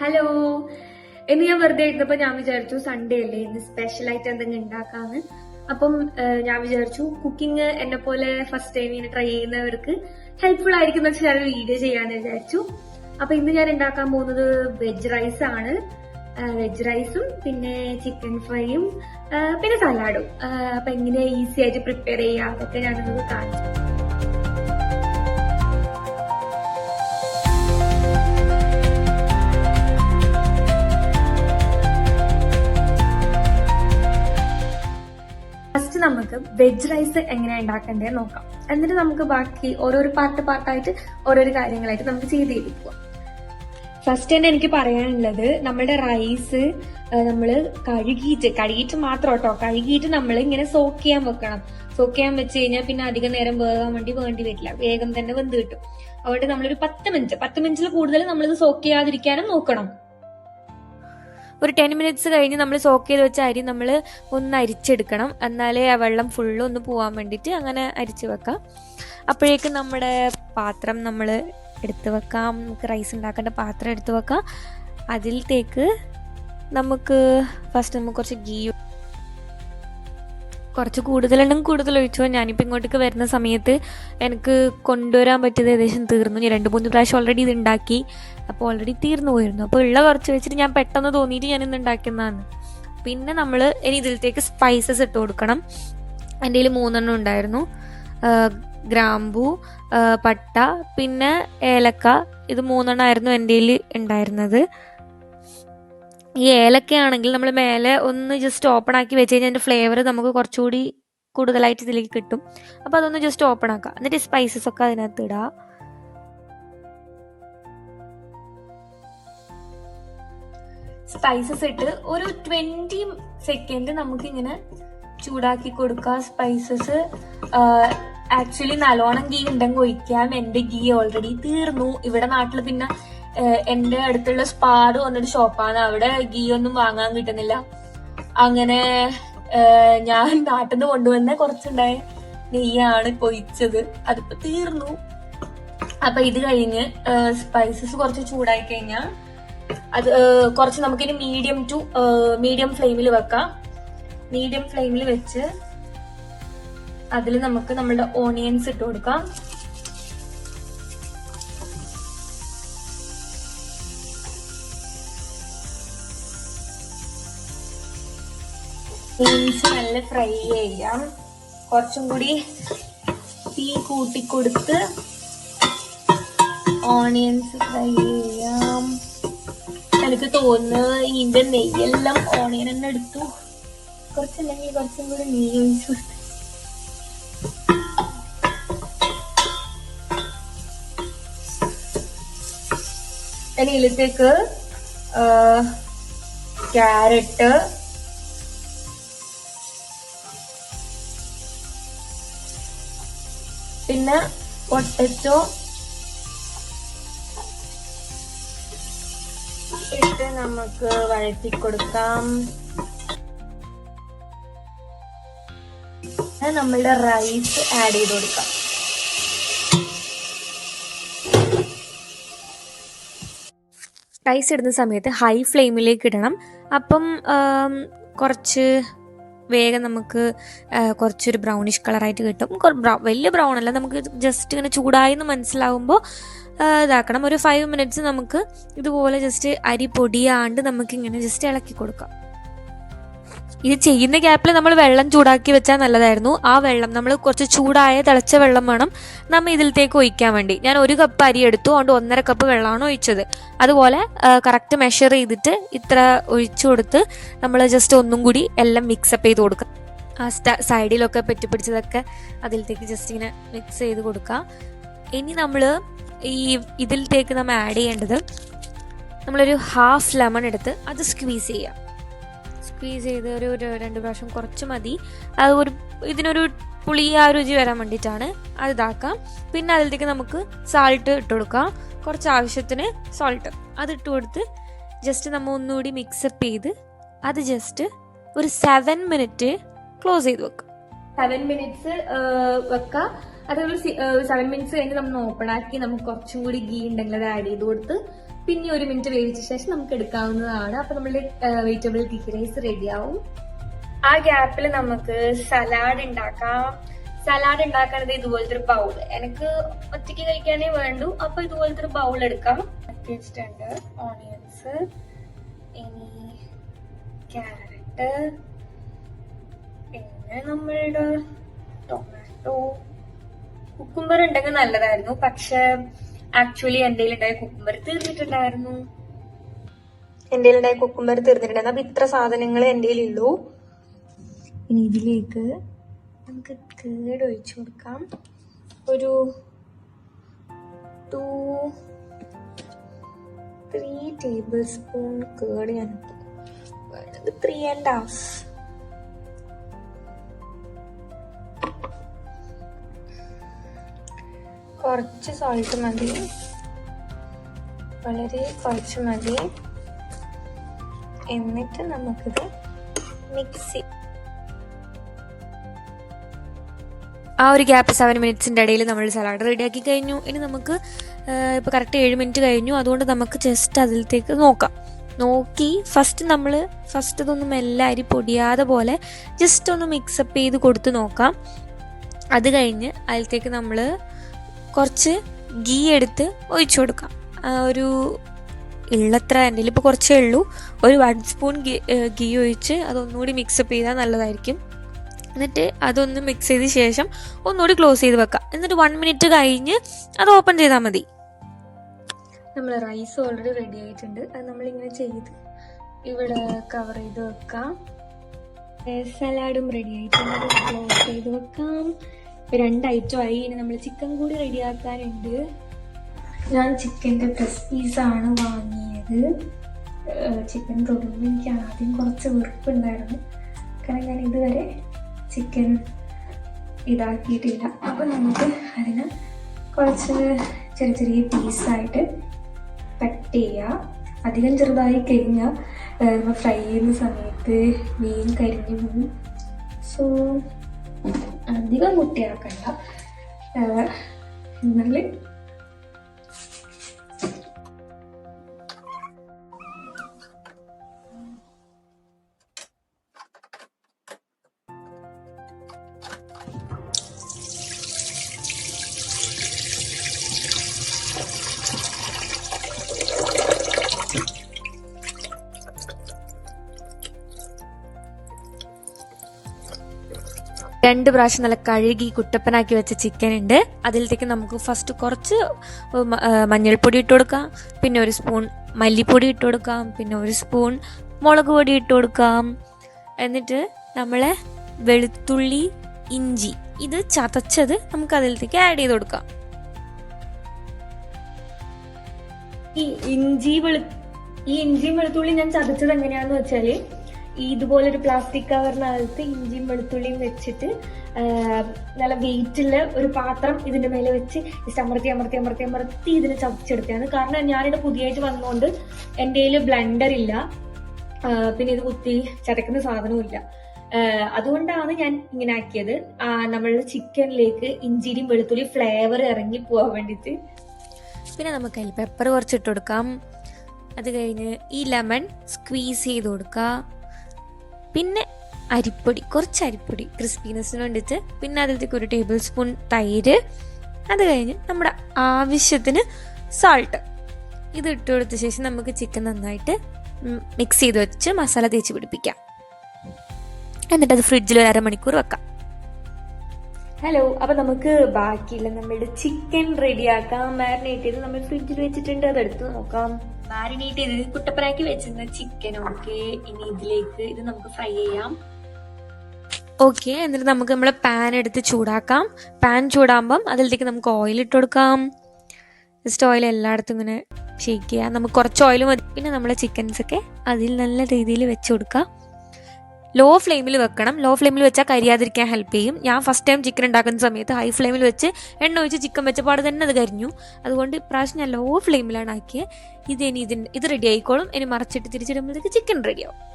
Hello ഇന്ന് ഞാൻ വെറുതെ ഇരുന്നപ്പോ ഞാൻ വിചാരിച്ചു സൺഡേ അല്ലേ ഇന്ന് സ്പെഷ്യൽ ആയിട്ട് എന്തെങ്കിലും ഉണ്ടാക്കാന്ന് അപ്പം ഞാൻ വിചാരിച്ചു കുക്കിംഗ് എന്നെ പോലെ ഫസ്റ്റ് ടൈം ഇങ്ങനെ ട്രൈ ചെയ്യുന്നവർക്ക് ഹെൽപ്ഫുൾ ആയിരിക്കും എന്ന് വെച്ചാൽ ഞാനൊരു വീഡിയോ ചെയ്യാന്ന് വിചാരിച്ചു. അപ്പൊ ഇന്ന് ഞാൻ ഉണ്ടാക്കാൻ പോകുന്നത് വെജ് റൈസ് ആണ്. വെജ് റൈസും പിന്നെ ചിക്കൻ ഫ്രൈയും പിന്നെ സലാഡും അപ്പൊ എങ്ങനെ ഈസി ആയിട്ട് പ്രിപ്പയർ ചെയ്യാം? അതൊക്കെ നിങ്ങൾക്ക് കാണിച്ചു നമുക്ക് വെജ് റൈസ് എങ്ങനെ ഉണ്ടാക്കണ്ടേ നോക്കാം. എന്നിട്ട് നമുക്ക് ബാക്കി ഓരോരോ പാർട്ട് പാർട്ടായിട്ട് ഓരോരോ കാര്യങ്ങളായിട്ട് നമുക്ക് ചെയ്ത് ചെയ്ത് പോവാം. ഫസ്റ്റ് തന്നെ എനിക്ക് പറയാനുള്ളത് നമ്മുടെ റൈസ് നമ്മൾ കഴുകിയിട്ട് കഴുകിയിട്ട് മാത്രം കേട്ടോ കഴുകിയിട്ട് നമ്മൾ ഇങ്ങനെ സോക്ക് ചെയ്യാൻ വെക്കണം. സോക്ക് ചെയ്യാൻ വെച്ച് കഴിഞ്ഞാൽ പിന്നെ അധികം നേരം വേകാൻ വേണ്ടി വേണ്ടി വരില്ല വേഗം തന്നെ വെന്ത് കിട്ടും. അതുകൊണ്ട് നമ്മളൊരു പത്ത് മിനിറ്റ് പത്ത് മിനിറ്റിൽ കൂടുതൽ നമ്മളിത് സോക്ക് ചെയ്യാതിരിക്കാനും നോക്കണം. ഒരു ടെൻ മിനിറ്റ്സ് കഴിഞ്ഞ് നമ്മൾ സോക്ക് ചെയ്ത് വെച്ച അരി നമ്മൾ ഒന്ന് അരിച്ചെടുക്കണം. എന്നാലേ ആ വെള്ളം ഫുള്ള് ഒന്ന് പോകാൻ വേണ്ടിയിട്ട് അങ്ങനെ അരിച്ച് വെക്കാം. അപ്പോഴേക്കും നമ്മുടെ പാത്രം നമ്മൾ എടുത്ത് വെക്കാം. നമുക്ക് റൈസ് ഉണ്ടാക്കേണ്ട പാത്രം എടുത്ത് വെക്കാം. അതിലത്തേക്ക് നമുക്ക് ഫസ്റ്റ് നമുക്ക് കുറച്ച് ഗീ കുറച്ച് കൂടുതലുണ്ടെങ്കിൽ കൂടുതൽ ഒഴിച്ചു. ഞാനിപ്പോൾ ഇങ്ങോട്ടേക്ക് വരുന്ന സമയത്ത് എനിക്ക് കൊണ്ടുവരാൻ പറ്റിയത് ഏകദേശം തീർന്നു. ഞാൻ രണ്ട് മൂന്ന് പ്രാവശ്യം ഓൾറെഡി ഇത് ഉണ്ടാക്കി. അപ്പോൾ ഓൾറെഡി തീർന്നു പോയിരുന്നു. അപ്പോൾ ഉള്ള കുറച്ച് വെച്ചിട്ട് ഞാൻ പെട്ടെന്ന് തോന്നിയിട്ട് ഞാൻ ഇന്ന് ഉണ്ടാക്കുന്നതാണ് പിന്നെ നമ്മൾ ഇനി ഇതിലത്തേക്ക് സ്പൈസസ് ഇട്ട് കൊടുക്കണം. എന്റെ കയ്യിൽ മൂന്നെണ്ണം ഉണ്ടായിരുന്നു. ഗ്രാമ്പു പട്ട പിന്നെ ഏലക്ക. ഇത് മൂന്നെണ്ണമായിരുന്നു എന്റെ കയ്യിൽ ഉണ്ടായിരുന്നത്. ഈ ഏലക്കയാണെങ്കിൽ നമ്മൾ മേലെ ഒന്ന് ജസ്റ്റ് ഓപ്പൺ ആക്കി വെച്ച് കഴിഞ്ഞാൽ അതിന്റെ ഫ്ലേവർ നമുക്ക് കുറച്ചുകൂടി കൂടുതലായിട്ട് ഇതിലേക്ക് കിട്ടും. അപ്പോൾ അതൊന്ന് ജസ്റ്റ് ഓപ്പൺ ആക്കാം. എന്നിട്ട് സ്പൈസസ് ഒക്കെ അതിനകത്ത് ഇടാം. സ്പൈസസ് ഇട്ട് ഒരു ട്വന്റി സെക്കൻഡ് നമുക്ക് ഇങ്ങനെ ചൂടാക്കി കൊടുക്കാം. സ്പൈസസ് ആക്ച്വലി നല്ലോണം ഗീ ഉണ്ടെങ്കിൽ ഒഴിക്കാം. എന്റെ ഗീ ഓൾറെഡി തീർന്നു. ഇവിടെ നാട്ടിൽ പിന്നെ എന്റെ അടുത്തുള്ള സ്പാർ പറഞ്ഞൊരു ഷോപ്പാണ് അവിടെ ഗീ ഒന്നും വാങ്ങാൻ കിട്ടുന്നില്ല. അങ്ങനെ ഞാൻ നാട്ടിൽ നിന്ന് കൊണ്ടുവന്ന കുറച്ചുണ്ടായ നെയ്യാണ് പൊയിച്ചത് അതിപ്പോ തീർന്നു. അപ്പൊ ഇത് കഴിഞ്ഞ് സ്പൈസസ് കുറച്ച് ചൂടായി കഴിഞ്ഞാൽ അത് കുറച്ച് നമുക്കിനി മീഡിയം ടു മീഡിയം ഫ്ലെയിമിൽ വെക്കാം. മീഡിയം ഫ്ലെയിമിൽ വെച്ച് അതിൽ നമുക്ക് നമ്മളുടെ ഓണിയൻസ് ഇട്ട് കൊടുക്കാം. ബീൻസ് നല്ല ഫ്രൈ ചെയ്യാം. കുറച്ചും കൂടി തീ കൂട്ടിക്കൊടുത്ത് ഓണിയൻസ് ഫ്രൈ ചെയ്യാം. എനിക്ക് തോന്നുന്നു ഇതിന്റെ നെയ്യെല്ലാം ഓണിയൻ തന്നെ എടുത്തു. കുറച്ചല്ലെങ്കിൽ കുറച്ചും കൂടി നെയ്യ് ഒഴിച്ചു ഇനി ഇതിലേക്ക് ക്യാരറ്റ് പിന്നെ പൊട്ടറ്റോ ഇട്ട് നമുക്ക് വഴറ്റി കൊടുക്കാം നമ്മളുടെ റൈസ് ആഡ് ചെയ്ത് കൊടുക്കാം. റൈസ് ഇടുന്ന സമയത്ത് ഹൈ ഫ്ലെയിമിലേക്ക് ഇടണം. അപ്പം കുറച്ച് വേഗം നമുക്ക് കുറച്ചൊരു ബ്രൗണിഷ് കളറായിട്ട് കിട്ടും. വലിയ ബ്രൗൺ അല്ല നമുക്ക് ജസ്റ്റ് ഇങ്ങനെ ചൂടായെന്ന് മനസ്സിലാവുമ്പോൾ ഇതാക്കണം. ഒരു ഫൈവ് മിനിറ്റ്സ് നമുക്ക് ഇതുപോലെ ജസ്റ്റ് അരി പൊടിയാണ്ട് നമുക്ക് ഇങ്ങനെ ജസ്റ്റ് ഇളക്കി കൊടുക്കാം. ഇത് ചെയ്യുന്ന ഗ്യാപ്പിൽ നമ്മൾ വെള്ളം ചൂടാക്കി വെച്ചാൽ നല്ലതായിരുന്നു. ആ വെള്ളം നമ്മൾ കുറച്ച് ചൂടായ തിളച്ച വെള്ളം വേണം നമ്മൾ ഇതിലത്തേക്ക് ഒഴിക്കാൻ വേണ്ടി. ഞാൻ ഒരു കപ്പ് അരി എടുത്തു അതുകൊണ്ട് ഒന്നര കപ്പ് വെള്ളമാണ് ഒഴിച്ചത്. അതുപോലെ കറക്റ്റ് മെഷർ ചെയ്തിട്ട് ഇത്ര ഒഴിച്ചു കൊടുത്ത് നമ്മൾ ജസ്റ്റ് ഒന്നും കൂടി എല്ലാം മിക്സപ്പ് ചെയ്ത് കൊടുക്കുക ആ സൈഡിലൊക്കെ പെറ്റിപ്പിടിച്ചതൊക്കെ അതിലത്തേക്ക് ജസ്റ്റ് ഇങ്ങനെ മിക്സ് ചെയ്ത് കൊടുക്കുക ഇനി നമ്മൾ ഈ ഇതിലത്തേക്ക് നമ്മൾ ആഡ് ചെയ്യേണ്ടത് നമ്മളൊരു ഹാഫ് ലെമൺ എടുത്ത് അത് സ്ക്വീസ് ചെയ്യുക സ്ക്വീസ് ചെയ്ത് ഒരു രണ്ട് പ്രാവശ്യം കുറച്ച് മതി. അത് ഒരു ഇതിനൊരു പുളി ആ രുചി വരാൻ വേണ്ടിയിട്ടാണ് അത് ഇതാക്കാം. പിന്നെ അതിലേക്ക് നമുക്ക് സാൾട്ട് ഇട്ട് കൊടുക്കാം. കുറച്ച് ആവശ്യത്തിന് സോൾട്ട് അത് ഇട്ട് കൊടുത്ത് ജസ്റ്റ് നമ്മൾ ഒന്നുകൂടി മിക്സപ്പ് ചെയ്ത് അത് ജസ്റ്റ് ഒരു സെവൻ മിനിറ്റ് ക്ലോസ് ചെയ്ത് വെക്കുക സെവൻ മിനിറ്റ്സ് വെക്കുക അതൊരു സെവൻ മിനിറ്റ്സ് കഴിഞ്ഞ് നമ്മൾ ഓപ്പൺ ആക്കി നമുക്ക് കുറച്ചും കൂടി ഗീ ഉണ്ടെങ്കിൽ അത് ആഡ് ചെയ്ത് കൊടുത്ത് പിന്നെ ഒരു മിനിറ്റ് വേവിച്ച ശേഷം നമുക്ക് എടുക്കാവുന്നതാണ്. അപ്പൊ നമ്മുടെ വെജിറ്റബിൾ ഗീ റൈസ് റെഡിയാവും ആ ഗ്യാപ്പിൽ നമുക്ക് സലാഡ് ഉണ്ടാക്കാം സലാഡ് ഉണ്ടാക്കണത് ഇതുപോലത്തെ ഒരു ബൗൾ എനിക്ക് ഒറ്റയ്ക്ക് കഴിക്കാനേ വേണ്ടു. അപ്പൊ ഇതുപോലത്തെ ഒരു ബൗൾ എടുക്കാം. വെച്ചിട്ടുണ്ട്. ഓണിയൻസ് ഇനി ക്യാരറ്റ് പിന്നെ നമ്മളുടെ ടൊമാറ്റോ കുക്കുംബർ ഉണ്ടെങ്കിൽ നല്ലതായിരുന്നു. പക്ഷെ ആക്ച്വലി എന്റെ ഉണ്ടായ കുക്കുംബർ തീർന്നിട്ടുണ്ടായിരുന്നു. എന്റെ ഉണ്ടായ കുക്കുംബർ തീർന്നിട്ടുണ്ടായിരുന്നു. അപ്പൊ ഇത്ര സാധനങ്ങൾ എന്റെ ഉള്ളൂ ഇനി ഇതിലേക്ക് നമുക്ക് കേട് ഒഴിച്ചു കൊടുക്കാം. ഒരു ടു ത്രീ ടേബിൾ സ്പൂൺ കേട് ഞാൻ ത്രീ ആൻഡ് ഹാഫ് കുറച്ച് സോൾട്ട് മതി. വളരെ കുറച്ച് മതി. എന്നിട്ട് നമുക്കിത് മിക്സ് ആ ഒരു ഗ്യാപ്പ് സെവൻ മിനിറ്റ്സിന്റെ ഇടയിൽ നമ്മൾ സലാഡ് റെഡിയാക്കി കഴിഞ്ഞു. ഇനി നമുക്ക് ഇപ്പോൾ കറക്റ്റ് ഏഴ് മിനിറ്റ് കഴിഞ്ഞു. അതുകൊണ്ട് നമുക്ക് ജസ്റ്റ് അതിലത്തേക്ക് നോക്കാം. നോക്കി ഫസ്റ്റ് നമ്മൾ ഫസ്റ്റ് ഇതൊന്നും മെല്ലെ അരി പൊടിയാതെ പോലെ ജസ്റ്റ് ഒന്ന് മിക്സപ്പ് ചെയ്ത് കൊടുത്ത് നോക്കാം. അത് കഴിഞ്ഞ് അതിലത്തേക്ക് നമ്മൾ കുറച്ച് ഗീ എടുത്ത് ഒഴിച്ചു കൊടുക്കാം. ഒരു ഉള്ളത്ര എന്റെ ഇപ്പോൾ കുറച്ചേ ഉള്ളൂ. ഒരു വൺ സ്പൂൺ ഗീ ഗീ ഒഴിച്ച് അതൊന്നുകൂടി മിക്സപ്പ് ചെയ്താൽ നല്ലതായിരിക്കും. എന്നിട്ട് അതൊന്ന് മിക്സ് ചെയ്ത ശേഷം ഒന്നുകൂടി ക്ലോസ് ചെയ്ത് വെക്കാം. എന്നിട്ട് വൺ മിനിറ്റ് കഴിഞ്ഞ് അത് ഓപ്പൺ ചെയ്താൽ മതി. നമ്മൾ റൈസ് ഓൾറെഡി റെഡി ആയിട്ടുണ്ട്. അത് നമ്മളിങ്ങനെ ചെയ്ത് ഇവിടെ കവർ ചെയ്ത് വെക്കാം. സലാഡും റെഡി ആയിട്ടുണ്ട്. ക്ലോസ് ചെയ്ത് രണ്ട് ഐറ്റം ആയി. ഇനി നമ്മൾ ചിക്കൻ കൂടി റെഡിയാക്കാനുണ്ട് ഞാൻ ചിക്കന്റെ ബ്രസ്റ്റ് പീസാണ് വാങ്ങിയത്. ചിക്കൻ തൊടുമ്പോൾ എനിക്ക് ആദ്യം കുറച്ച് വെറുപ്പുണ്ടായിരുന്നു. കാരണം ഞാൻ ഇതുവരെ ചിക്കൻ ഇതാക്കിയിട്ടില്ല. അപ്പോൾ നമുക്ക് അതിന് കുറച്ച് ചെറിയ ചെറിയ പീസായിട്ട് കട്ട് ചെയ്യുക അധികം ചെറുതായി കഴിഞ്ഞാൽ ഫ്രൈ ചെയ്യുന്ന സമയത്ത് മീൻ കരിഞ്ഞു പോകും. സോ അധികം കുട്ടിയാക്കണ്ട എന്നാൽ രണ്ട് പ്രാവശ്യം നല്ല കഴുകി കുട്ടപ്പനാക്കി വെച്ച ചിക്കൻ ഉണ്ട്. അതിലത്തേക്ക് നമുക്ക് ഫസ്റ്റ് കുറച്ച് മഞ്ഞൾപ്പൊടി ഇട്ട് കൊടുക്കാം. പിന്നെ ഒരു സ്പൂൺ മല്ലിപ്പൊടി ഇട്ട് കൊടുക്കാം. പിന്നെ ഒരു സ്പൂൺ മുളക് പൊടി ഇട്ട് കൊടുക്കാം. എന്നിട്ട് നമ്മളെ വെളുത്തുള്ളി ഇഞ്ചി ഇത് ചതച്ചത് നമുക്ക് അതിലത്തേക്ക് ആഡ് ചെയ്ത് കൊടുക്കാം. ഈ ഇഞ്ചി വെളു ഈ ഇഞ്ചിയും വെളുത്തുള്ളി ഞാൻ ചതച്ചത് എങ്ങനെയാന്ന് വെച്ചാൽ ഇതുപോലൊരു പ്ലാസ്റ്റിക് കവറിനകത്ത് ഇഞ്ചിയും വെളുത്തുള്ളിയും വെച്ചിട്ട് നല്ല വെയിറ്റുള്ള ഒരു പാത്രം ഇതിന്റെ മേലെ വെച്ച് ജസ്റ്റ് അമർത്തി അമർത്തി അമർത്തി അമർത്തി ഇതിനെ ചതച്ചെടുത്തതാണ്. കാരണം ഞാനിവിടെ പുതിയായിട്ട് വന്നുകൊണ്ട് എന്റെ കയ്യിൽ ബ്ലെൻഡർ ഇല്ല. പിന്നെ ഇത് കുത്തി ചതക്കുന്ന സാധനവും ഇല്ല. അതുകൊണ്ടാണ് ഞാൻ ഇങ്ങനെ ആക്കിയത്. നമ്മളുടെ ചിക്കനിലേക്ക് ഇഞ്ചിരിയും വെളുത്തുള്ളി ഫ്ലേവർ ഇറങ്ങി പോകാൻ വേണ്ടിയിട്ട്. പിന്നെ നമുക്ക് അതിൽ പെപ്പർ കുറച്ചിട്ട് കൊടുക്കാം. അത് കഴിഞ്ഞ് ഈ ലെമൺ സ്ക്വീസ് ചെയ്ത് കൊടുക്കുക പിന്നെ അരിപ്പൊടി കുറച്ച് അരിപ്പൊടി ക്രിസ്പിനെസ്സിന് വേണ്ടിയിട്ട്. പിന്നെ അതിലേക്ക് ഒരു ടേബിൾ സ്പൂൺ തൈര്. അത് കഴിഞ്ഞ് നമ്മുടെ ആവശ്യത്തിന് സാൾട്ട് ഇത് ഇട്ട് കൊടുത്ത ശേഷം നമുക്ക് ചിക്കൻ നന്നായിട്ട് മിക്സ് ചെയ്ത് വെച്ച് മസാല തേച്ച് പിടിപ്പിക്കാം. എന്നിട്ട് അത് ഫ്രിഡ്ജിൽ ഒരു അരമണിക്കൂർ വെക്കാം. ഹലോ അപ്പൊ നമുക്ക് ബാക്കിയുള്ള നമ്മുടെ ചിക്കൻ റെഡിയാക്കാം മാരിനേറ്റ് ചെയ്ത് നമ്മൾ ഫ്രിഡ്ജിൽ വെച്ചിട്ടുണ്ട്. അത് എടുത്തു നോക്കാം. മാരിനേറ്റ് ചെയ്ത് കുട്ടപ്പനാക്കി വെച്ചിരുന്ന ചിക്കൻ ഓക്കെ ഇനി ഇതിലേക്ക് ഇത് നമുക്ക് ഫ്രൈ ചെയ്യാം. ഓക്കെ എന്നിട്ട് നമുക്ക് നമ്മളെ പാൻ എടുത്ത് ചൂടാക്കാം. പാൻ ചൂടാകുമ്പം അതിലേക്ക് നമുക്ക് ഓയിൽ ഇട്ട് കൊടുക്കാം. ജസ്റ്റ് ഓയിൽ എല്ലായിടത്തും ഇങ്ങനെ ഷേക്ക് ചെയ്യാം. നമുക്ക് കുറച്ച് ഓയിൽ മതി. പിന്നെ നമ്മളെ ചിക്കൻസ് ഒക്കെ അതിൽ നല്ല രീതിയിൽ വെച്ച് കൊടുക്കാം. ലോ ഫ്ലെയിമിൽ വെക്കണം. ലോ ഫ്ലെയിമിൽ വെച്ചാൽ കരിയാതിരിക്കാൻ ഹെൽപ്പ് ചെയ്യും. ഞാൻ ഫസ്റ്റ് ടൈം ചിക്കൻ ഉണ്ടാക്കുന്ന സമയത്ത് ഹൈ ഫ്ലെയിമിൽ വെച്ച് എണ്ണ ഒഴിച്ച് ചിക്കൻ വെച്ചപാട് തന്നെ അത് കരിഞ്ഞു. അതുകൊണ്ട് ഇപ്രാവശ്യം ഞാൻ ലോ ഫ്ലെയിമിലാണ് ആക്കിയത് ഇത് ഇനി ഇതിന് ഇത് റെഡി ആയിക്കോളും. ഇനി മറച്ചിട്ട് തിരിച്ചിടുമ്പോഴത്തേക്ക് ചിക്കൻ റെഡിയാവും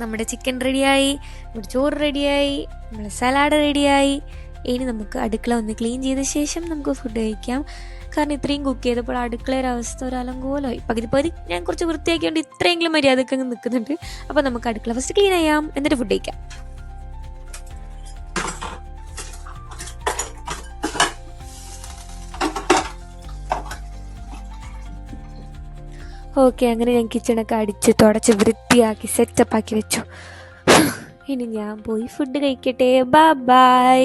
നമ്മുടെ ചിക്കൻ റെഡിയായി നമ്മുടെ ചോറ് റെഡിയായി നമ്മുടെ സലാഡ് റെഡിയായി ഇനി നമുക്ക് അടുക്കള ഒന്ന് ക്ലീൻ ചെയ്ത ശേഷം നമുക്ക് ഫുഡ് കഴിക്കാം. കാരണം ഇത്രയും കുക്ക് ചെയ്തപ്പോൾ അടുക്കളയുടെ അവസ്ഥ ഒരു അലങ്കോലമായി. പകുതി പകുതി ഞാൻ കുറച്ച് വൃത്തിയാക്കിയോണ്ട് ഇത്രയെങ്കിലും മര്യാദയ്ക്ക് അങ്ങ് നിൽക്കുന്നുണ്ട് അപ്പോൾ നമുക്ക് അടുക്കള ഫസ്റ്റ് ക്ലീൻ ചെയ്യാം. എന്നിട്ട് ഫുഡ് കഴിക്കാം. ഓക്കെ അങ്ങനെ ഞാൻ കിച്ചണൊക്കെ അടിച്ച് തുടച്ച് വൃത്തിയാക്കി സെറ്റപ്പ് ആക്കി വെച്ചു. ഇനി ഞാൻ പോയി ഫുഡ് കഴിക്കട്ടെ. Bye bye